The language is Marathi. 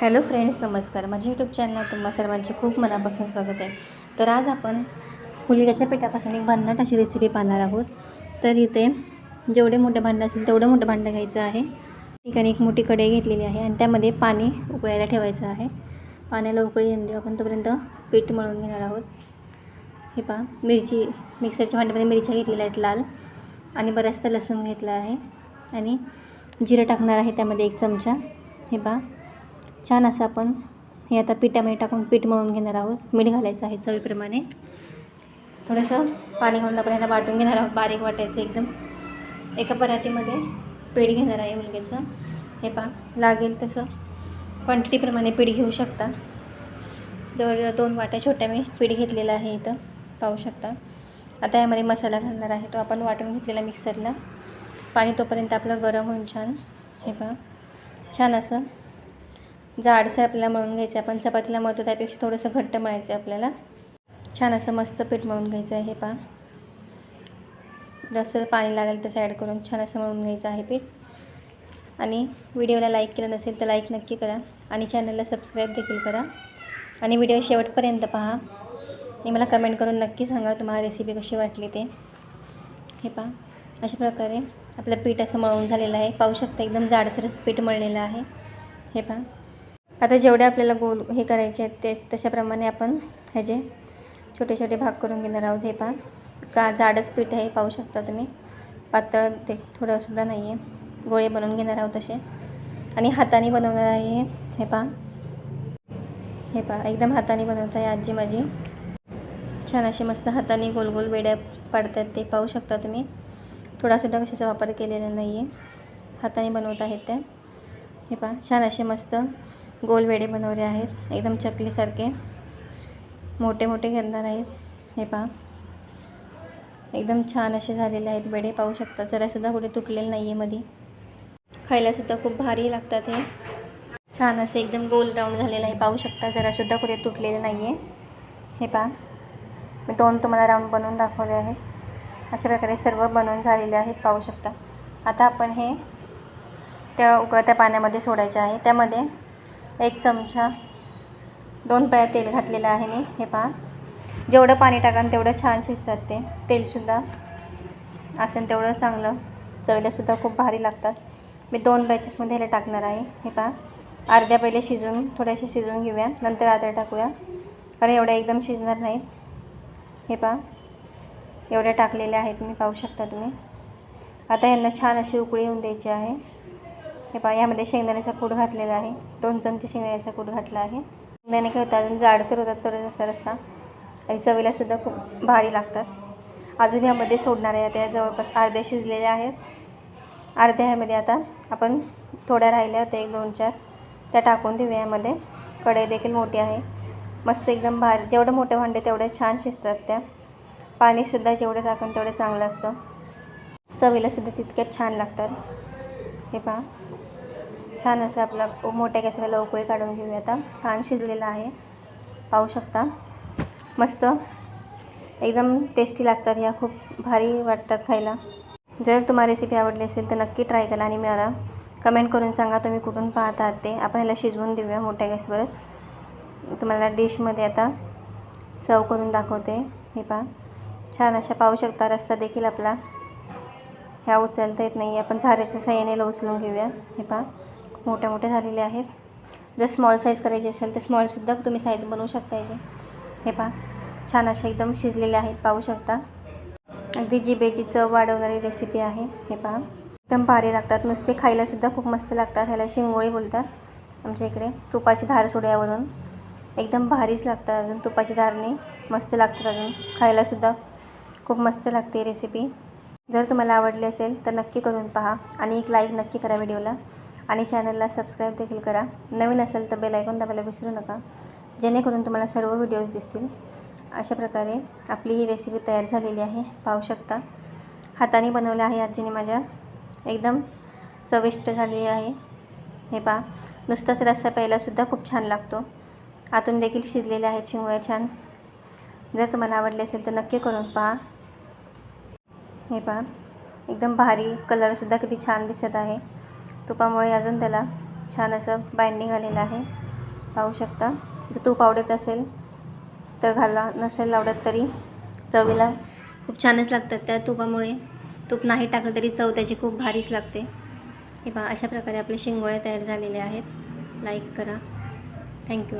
हॅलो फ्रेंड्स नमस्कार. माझ्या यूट्यूब चॅनल तुम्हा सर्वांचे खूप मनापासून स्वागत आहे. तर आज आपण हुलग्याच्या पिठापासून एक भन्नाट अशी रेसिपी पाहणार आहोत. तर इथे जेवढे मोठे भांडं असेल तेवढं मोठं भांडं घ्यायचं आहे. ठिकाणी एक मोठी कढई घेतलेली आहे आणि त्यामध्ये पाणी उकळायला ठेवायचं आहे. पाण्याला उकळी येऊन देऊ. आपण तोपर्यंत पीठ मळून घेणार आहोत. हे पहा मिरची मिक्सरच्या भांड्यामध्ये मिरच्या घेतलेल्या आहेत लाल आणि बराचसा लसूण घेतला आहे. आणि जिरं टाकणार आहे त्यामध्ये एक चमचा. हे पहा छान असं आपण हे आता पिठामध्ये टाकून पीठ मळून घेणार आहोत. मीठ घालायचं आहे चवीप्रमाणे. थोडंसं पाणी घालून आपण ह्याला वाटून घेणार आहोत. बारीक वाटायचं एकदम. एका परातीमध्ये पीठ घेणार आहे मुलग्याचं. हे पहा लागेल तसं. क्वांटिटीप्रमाणे पीठ घेऊ शकता. जवळजवळ दोन वाट्या छोट्या मी पीठ घेतलेलं आहे इथं. पाहू शकता. आता यामध्ये मसाला घालणार आहे. तो आपण वाटून घेतलेला मिक्सरला पाणी तोपर्यंत आपलं गरम होऊन छान. हे पहा. छान असं जाडसर आपल्याला मळून घ्यायचं आहे. आपण चपातीला मळतो त्यापेक्षा थोडंसं घट्ट मळायचं आहे आपल्याला. छान असं मस्त पीठ मळून घ्यायचं आहे हे पहा. जसं पाणी लागेल तसं ॲड करून छान असं मळून घ्यायचं आहे पीठ. आणि व्हिडिओला लाईक केलं नसेल तर लाईक नक्की करा. आणि चॅनलला सबस्क्राईब देखील करा. आणि व्हिडिओ शेवटपर्यंत पहा. आणि मला कमेंट करून नक्की सांगा तुम्हाला रेसिपी कशी वाटली ते. हे पहा. अशा प्रकारे आपलं पीठ असं मळून झालेलं आहे. पाहू शकता एकदम जाडसरच पीठ मळलेलं आहे. हे पहा. आता जेवढे आपल्याला गोल हे करायचे आहेत ते तशाप्रमाणे आपण ह्याचे छोटे छोटे भाग करून घेणार आहोत हे पहा. का जाडच पीठ आहे पाहू शकता तुम्ही. पातळ ते थोडंसुद्धा नाही आहे गोळे बनवून घेणार आहोत तसे आणि हाताने बनवणार आहे हे. हे पहा. हे पहा. एकदम हाताने बनवत आहे आजी माझी. छान असे मस्त हाताने गोल गोल वेड्या पाडतात ते. पाहू शकता तुम्ही. थोडासुद्धा कशाचा वापर केलेला नाही आहे हाताने बनवत आहेत त्या. हे पहा. छान असे मस्त गोल वेडे बनवले आहेत. एकदम चकलीसारखे. मोठे मोठे घेरणार आहेत. हे पहा. एकदम छान असे झालेले आहेत वेडे. पाहू शकता जरासुद्धा कुठे तुटलेलं नाही आहे मध्ये खायलासुद्धा खूप भारी लागतात हे. छान असे एकदम गोल राऊंड झालेलं आहे. पाहू शकता जरासुद्धा कुठे तुटलेलं नाही आहे हे पहा. मी दोन तुम्हाला राऊंड बनवून दाखवले आहेत. अशा प्रकारे सर्व बनवून झालेले आहेत. पाहू शकता. आता आपण हे त्या उकळत्या पाण्यामध्ये सोडायचे आहे. त्यामध्ये एक चमचा दोन पळ्या तेल घातलेलं आहे मी हे पहा. जेवढं पाणी टाकाल तेवढं छान शिजतात ते. तेलसुद्धा असेल तेवढं चांगलं. चवीलासुद्धा खूप भारी लागतात. मी दोन बॅचेसमध्ये ह्याला टाकणार आहे. हे पहा. अर्ध्या पहिले शिजून थोड्याशा शिजवून घेऊया. नंतर अर्ध्या टाकूया. कारण एवढ्या एकदम शिजणार नाहीत. हे पहा. एवढ्या टाकलेल्या आहेत मी पाहू शकता तुम्ही. आता यांना छान अशी उकळी येऊन द्यायची आहे. हे पहा यामध्ये शेंगदाण्याचा कूट घातलेला आहे. दोन चमचे शेंगदाण्याचा कूट घातला आहे. शेंगदाणे काय होतं अजून जाडसर होतात थोडं जसा रस्सा. आणि चवीलासुद्धा खूप भारी लागतात. अजून यामध्ये सोडणार आहे या जवळपास अर्ध्या शिजलेल्या आहेत. अर्ध्या ह्यामध्ये आता आपण थोड्या राहिल्या होत्या एक दोन चार. त्या टाकून देऊया यामध्ये. कढई देखील मोठी आहे. मस्त एकदम भारी. जेवढं मोठं भांडे तेवढे छान शिजतात त्या. पाणीसुद्धा जेवढं टाकून तेवढं चांगलं असतं. चवीलासुद्धा तितक्याच छान लागतात. हे पहा. छान असं आपला मोठ्या गॅसला उकळी काढून घेऊया आता. छान शिजलेलं आहे. पाहू शकता. मस्त. एकदम टेस्टी लागतात ह्या. खूप भारी वाटतात खायला. जर तुम्हाला रेसिपी आवडली असेल तर नक्की ट्राय करा आणि मला कमेंट करून सांगा. तुम्ही कुठून पाहत आहात ते. आपण ह्याला शिजवून देऊया मोठ्या गॅसवरच. तुम्हाला डिशमध्ये आता सर्व करून दाखवते. हे पहा. छान अशा पाहू शकता. रस्सा देखील आपला. ह्या उचलता येत नाही आपण झाऱ्याच्या सहाय्याने उचलून घेऊया. हे पहा. खूप मोठ्या मोठ्या झालेले आहेत. जर स्मॉल साईज करायची असेल तर स्मॉलसुद्धा तुम्ही साईज बनवू शकता याचे हे पहा. छान असे एकदम शिजलेले आहेत. पाहू शकता. अगदी जिबेची चव वाढवणारी रेसिपी आहे. हे पहा. एकदम भारी लागतात. नुसते खायलासुद्धा खूप मस्त लागतात. ह्याला शिंगोळी बोलतात. आमच्या इकडे तुपाची धार सोड्यावरून एकदम भारीच लागतात अजून तुपाची धारने मस्त लागतात अजून. खायलासुद्धा खूप मस्त लागते रेसिपी जर तुम्हाला आवडली असेल तर नक्की करून पहा. आणि एक लाईक नक्की करा व्हिडिओला आणि चॅनलला सबस्क्राईब देखील करा. नवीन असेल तर बेल ऐकून दाबायला विसरू नका. जेणेकरून तुम्हाला सर्व व्हिडिओज दिसतील. अशा प्रकारे आपली ही रेसिपी तयार झालेली आहे. पाहू शकता. हाताने बनवलं आहे आजीने माझ्या. एकदम चविष्ट झालेली आहे. हे पहा. नुसताच रस्सा प्यायलासुद्धा खूप छान लागतो. आतून देखील शिजलेले आहेत शिंगोळ्या छान. जर तुम्हाला आवडले असेल तर नक्की करून पहा. हे पहा. एकदम भारी कलरसुद्धा किती छान दिसत आहे. तुपामुळे अजून त्याला छान असं बाइंडिंग आलेलं आहे. पाहू शकता. जर तूप आवडत असेल तर घाला. नसेल आवडत तरी चवीला खूप छानच लागतात. त्या तुपामुळे तूप नाही टाकलं तरी चव त्याची खूप भारीच लागते. हे पहा अशा प्रकारे आपले शिंगोळे तयार झालेले आहेत. लाईक करा. थँक्यू